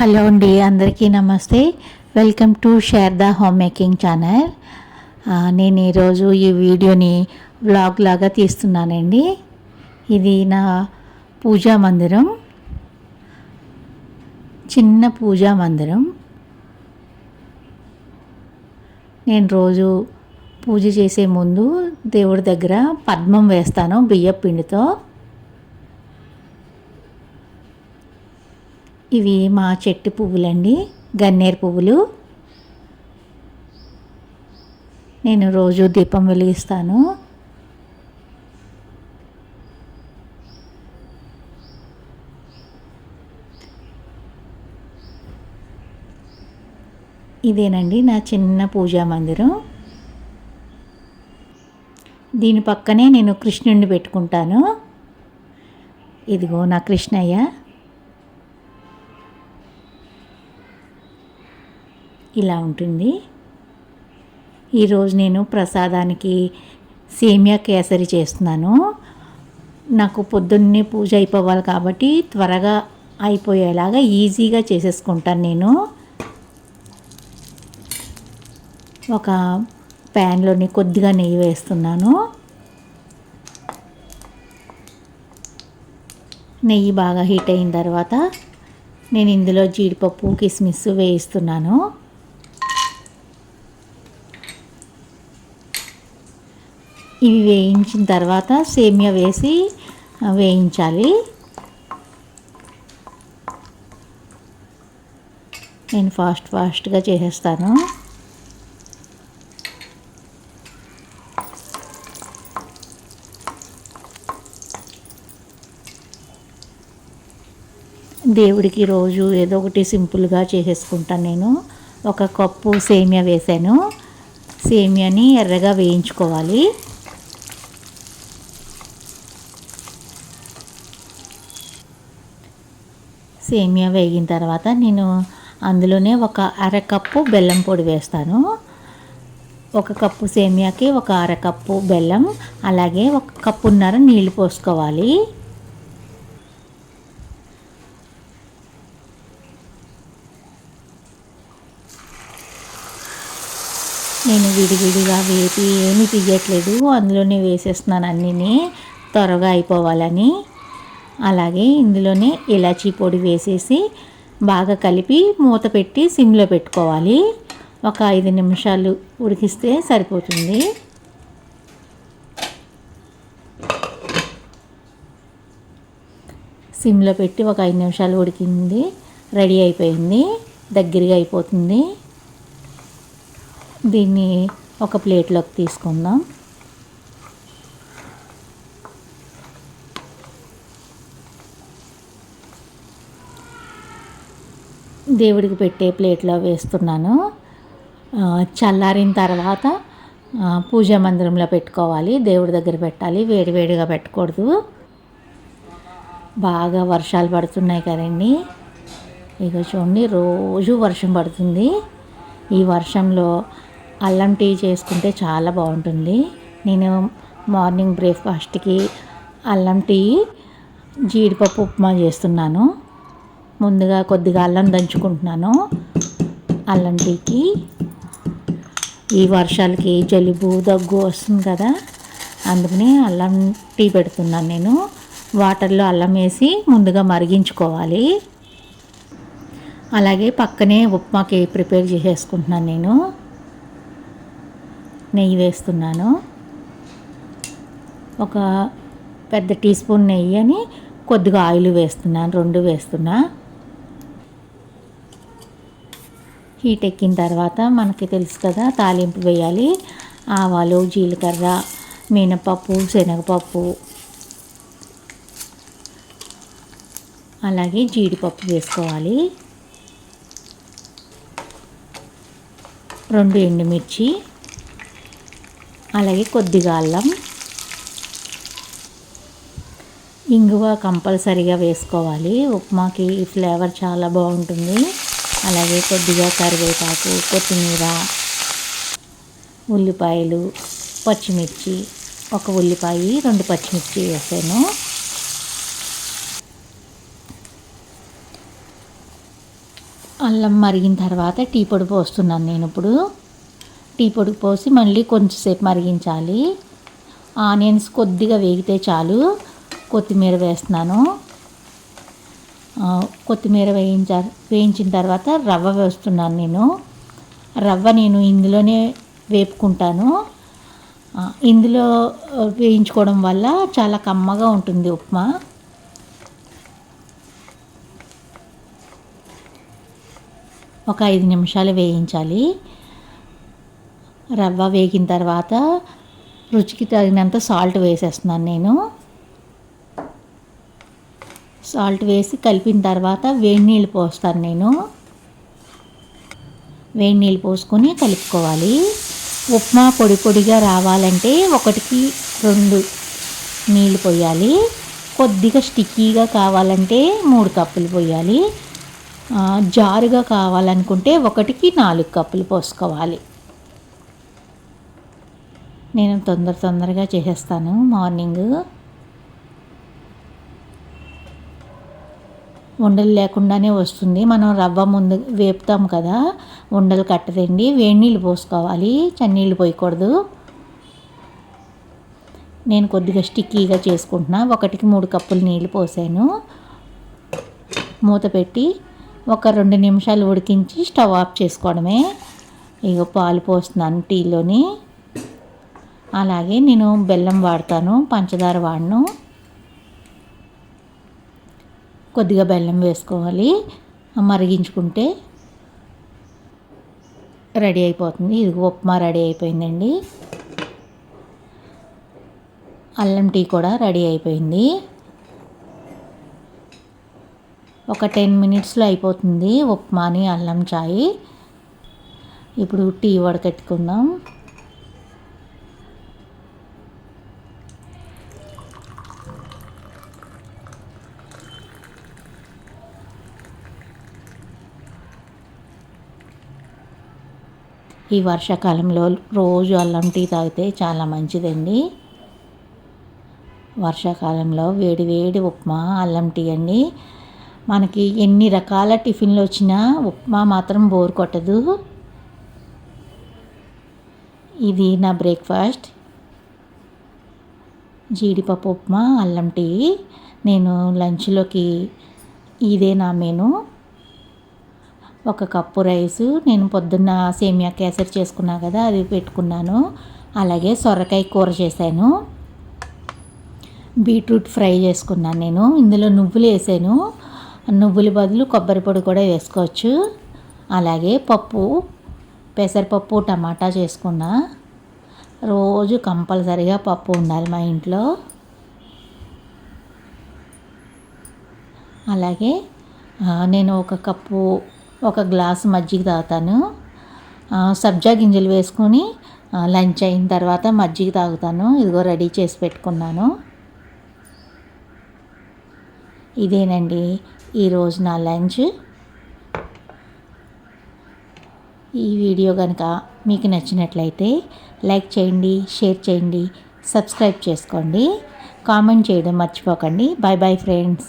Hello అండి అందరికీ నమస్తే. Welcome to share the home making channel నేను ఈరోజు ఈ వీడియోని వ్లాగ్ లాగా తీస్తున్నానండి. ఇది నా పూజా మందిరం. చిన్న పూజా మందిరం. నేను రోజు పూజ చేసే ముందు దేవుడి దగ్గర పద్మం వేస్తాను బియ్య పిండితో ఇవి మా చెట్టు పువ్వులండి గన్నేరు పువ్వులు. నేను రోజు దీపం వెలిగిస్తాను. ఇదేనండి నా చిన్న పూజా మందిరం. దీని పక్కనే నేను కృష్ణుడిని పెట్టుకుంటాను. ఇదిగో నా కృష్ణయ్య. ఇలా ఉంటుంది. ఈరోజు నేను ప్రసాదానికి సేమియా కేసరి చేస్తున్నాను. నాకు పొద్దున్నే పూజ అయిపోవాలి కాబట్టి త్వరగా అయిపోయేలాగా ఈజీగా చేసేసుకుంటాను నేను. ఒక ప్యాన్లోని కొద్దిగా నెయ్యి వేస్తున్నాను. నెయ్యి బాగా హీట్ అయిన తర్వాత నేను ఇందులో జీడిపప్పు కిస్మిస్ వేయిస్తున్నాను. ఇవి వేయించిన తర్వాత సేమియా వేసి వేయించాలి. నేను ఫాస్ట్ ఫాస్ట్గా చేసేస్తాను. దేవుడికి రోజు ఏదో ఒకటి సింపుల్గా చేసేసుకుంటాను నేను. ఒక కప్పు సేమియా వేసాను సేమియాని ఎర్రగా వేయించుకోవాలి. సేమియా వేగిన తర్వాత నేను అందులోనే ఒక అరకప్పు బెల్లం పొడి వేస్తాను. ఒక కప్పు సేమియాకి ఒక అరకప్పు బెల్లం అలాగే ఒక కప్పున్నర నీళ్ళు పోసుకోవాలి. నేను విడివిడిగా వేపి ఏమీ తీయట్లేదు. అందులోనే వేసేస్తున్నాను అన్నీ త్వరగా అయిపోవాలని. అలాగే ఇందులోనే ఇలాచీ పొడి వేసేసి బాగా కలిపి మూత పెట్టి సిమ్లో పెట్టుకోవాలి. ఒక ఐదు నిమిషాలు ఉడికిస్తే సరిపోతుంది. సిమ్లో పెట్టి ఒక ఐదు నిమిషాలు ఉడికింది. రెడీ అయిపోయింది. దగ్గరగా అయిపోతుంది. దీన్ని ఒక ప్లేట్లోకి తీసుకుందాం. దేవుడికి పెట్టే ప్లేట్లో వేస్తున్నాను. చల్లారిన తర్వాత పూజా మందిరంలో పెట్టుకోవాలి. దేవుడి దగ్గర పెట్టాలి. వేడివేడిగా పెట్టకూడదు. బాగా వర్షాలు పడుతున్నాయి కదండి. ఇక చూడండి రోజు వర్షం పడుతుంది. ఈ వర్షంలో అల్లం టీ చేసుకుంటే చాలా బాగుంటుంది. నేను మార్నింగ్ బ్రేక్ఫాస్ట్కి అల్లం టీ జీడిపప్పు ఉప్మా చేస్తున్నాను. ముందుగా కొద్దిగా అల్లం దంచుకుంటున్నాను. అల్లం టీకి ఈ వర్షాలకి జలుబు దగ్గు వస్తుంది కదా అందుకని అల్లం టీ పెడుతున్నాను నేను. వాటర్లో అల్లం వేసి ముందుగా మరిగించుకోవాలి. అలాగే పక్కనే ఉప్మాకి ప్రిపేర్ చేసేసుకుంటున్నాను నేను. నెయ్యి వేస్తున్నాను. ఒక పెద్ద టీ స్పూన్ నెయ్యి అని కొద్దిగా ఆయిల్ వేస్తున్నాను రెండు వేస్తున్నా. హీట్ ఎక్కిన తర్వాత మనకి తెలుసు కదా తాలింపు వేయాలి. ఆవాలు జీలకర్ర మినపప్పు శనగపప్పు అలాగే జీడిపప్పు వేసుకోవాలి. రెండు ఎండుమిర్చి అలాగే కొద్దిగా అల్లం ఇంగువ కంపల్సరీగా వేసుకోవాలి. ఉప్మాకి ఫ్లేవర్ చాలా బాగుంటుంది. అలాగే కొద్దిగా కరివేపాకు కొత్తిమీర ఉల్లిపాయలు పచ్చిమిర్చి ఒక ఉల్లిపాయ రెండు పచ్చిమిర్చి వేసాను. అల్లం మరిగిన తర్వాత టీ పొడి పోస్తున్నాను నేను ఇప్పుడు. టీ పొడి పోసి మళ్ళీ కొంచెంసేపు మరిగించాలి. ఆనియన్స్ కొద్దిగా వేగితే చాలు. కొత్తిమీర వేస్తున్నాను. కొత్తిమీర వేయించారు వేయించిన తర్వాత రవ్వ వేస్తున్నాను నేను. రవ్వ నేను ఇందులోనే వేపుకుంటాను. ఇందులో వేయించుకోవడం వల్ల చాలా కమ్మగా ఉంటుంది ఉప్మా. ఒక ఐదు నిమిషాలు వేయించాలి. రవ్వ వేగిన తర్వాత రుచికి తగినంత సాల్ట్ వేసేస్తున్నాను నేను. సాల్ట్ వేసి కలిపిన తర్వాత వేడి నీళ్ళు పోస్తాను నేను. వేడి నీళ్ళు పోసుకొని కలుపుకోవాలి. ఉప్మా పొడి పొడిగా రావాలంటే ఒకటికి రెండు నీళ్ళు పోయాలి. కొద్దిగా స్టిక్కీగా కావాలంటే మూడు కప్పులు పోయాలి. జారుగా కావాలనుకుంటే ఒకటికి నాలుగు కప్పులు పోసుకోవాలి. నేను తొందర తొందరగా చేసేస్తాను మార్నింగ్. ఉండలు లేకుండానే వస్తుంది. మనం రవ్వ ముందు వేపుతాం కదా ఉండలు కట్టదండి. వేడి నీళ్ళు పోసుకోవాలి. చన్నీళ్ళు పోయకూడదు. నేను కొద్దిగా స్టిక్కీగా చేసుకుంటున్నా. ఒకటికి మూడు కప్పులు నీళ్ళు పోసాను. మూత పెట్టి ఒక రెండు నిమిషాలు ఉడికించి స్టవ్ ఆఫ్ చేసుకోవడమే. ఇక పాలు పోస్తున్నాను టీలోని అలాగే నేను బెల్లం వాడతాను పంచదార వాడను. కొద్దిగా బెల్లం వేసుకోవాలి. మరిగించుకుంటే రెడీ అయిపోతుంది. ఇది ఉప్మా రెడీ అయిపోయిందండి. అల్లం టీ కూడా రెడీ అయిపోయింది. ఒక టెన్ మినిట్స్లో అయిపోతుంది ఉప్మాని అల్లం చాయ్. ఇప్పుడు టీ వడకట్టుకుందాం ఈ వర్షాకాలంలో రోజు అల్లం టీ తాగితే చాలా మంచిదండి. వర్షాకాలంలో వేడి వేడి ఉప్మా అల్లం టీ అండి. మనకి ఎన్ని రకాల టిఫిన్లు వచ్చినా ఉప్మా మాత్రం బోర్ కొట్టదు. ఇది నా బ్రేక్ఫాస్ట్. జీడిపప్పు ఉప్మా అల్లం టీ. నేను లంచ్లోకి ఇదే నా మెను. ఒక కప్పు రైసు నేను పొద్దున్న సేమియా కేసరి చేసుకున్నా కదా అది పెట్టుకున్నాను. అలాగే సొరకాయ కూర చేశాను. బీట్రూట్ ఫ్రై చేసుకున్నాను నేను. ఇందులో నువ్వులు వేసాను. నువ్వుల బదులు కొబ్బరి పొడి కూడా వేసుకోవచ్చు. అలాగే పప్పు పెసరపప్పు టమాటా చేసుకున్నా. రోజు కంపల్సరిగా పప్పు ఉండాలి మా ఇంట్లో. అలాగే నేను ఒక కప్పు ఒక గ్లాస్ మజ్జిగ తాగుతాను. సబ్జా గింజలు వేసుకొని లంచ్ అయిన తర్వాత మజ్జిగ తాగుతాను. ఇదిగో రెడీ చేసి పెట్టుకున్నాను. ఇదేనండి ఈరోజు నా లంచ్. ఈ వీడియో కనుక మీకు నచ్చినట్లయితే లైక్ చేయండి షేర్ చేయండి సబ్స్క్రైబ్ చేసుకోండి. కామెంట్ చేయడం మర్చిపోకండి. Bye bye friends.